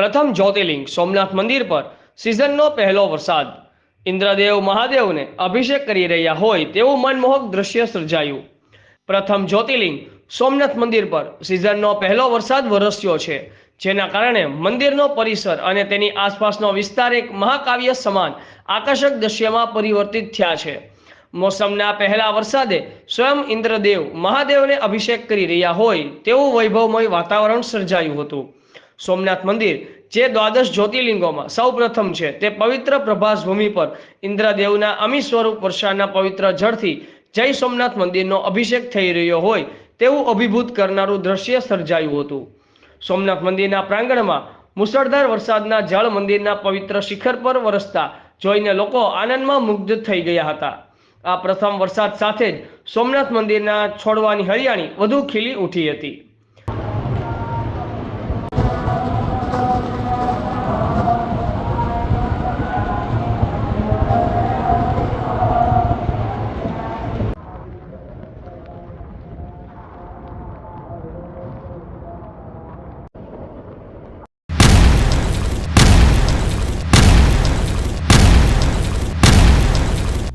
પ્રથમ જ્યોતિર્લિંગ સોમનાથ મંદિર પર સિઝનનો પહેલો વરસાદ. ઇન્દ્રદેવ મહાદેવને અભિષેક કરી રહ્યા હોય તેવું મનમોહક દ્રશ્ય સર્જાયું. પ્રથમ જ્યોતિર્લિંગ સોમનાથ મંદિર પર સિઝનનો પહેલો વરસાદ વરસ્યો છે, જેના કારણે મંદિરનો પરિસર અને તેની આસપાસનો વિસ્તાર એક મહાકાવ્ય સમાન આકર્ષક દ્રશ્યમાં પરિવર્તિત થયા છે. મોસમના પહેલા વરસાદે સ્વયં ઇન્દ્રદેવ મહાદેવને અભિષેક કરી રહ્યા હોય તેવું વૈભવમય વાતાવરણ સર્જાયું હતું. સોમનાથ મંદિર, જે દ્વાદશ જ્યોતિર્લિંગોમાં સૌ પ્રથમ છે. તે પવિત્ર પ્રભાસ ભૂમિ પર ઇન્દ્રદેવના અમી સ્વરૂપ વર્ષાના પવિત્ર જળથી જય સોમનાથ મંદિરનો અભિષેક થઈ રહ્યો હોય તેવું અભિભૂત કરનારું દ્રશ્ય સર્જાયું હતું. સોમનાથ મંદિરના પ્રાંગણમાં મુસળધાર વરસાદના જળ મંદિરના પવિત્ર શિખર પર વરસતા જોઈને લોકો આનંદમાં મુગ્ધ થઈ ગયા હતા. આ પ્રથમ વરસાદ સાથે જ સોમનાથ મંદિરના છોડવાની હરિયાળી વધુ ખીલી ઉઠી હતી.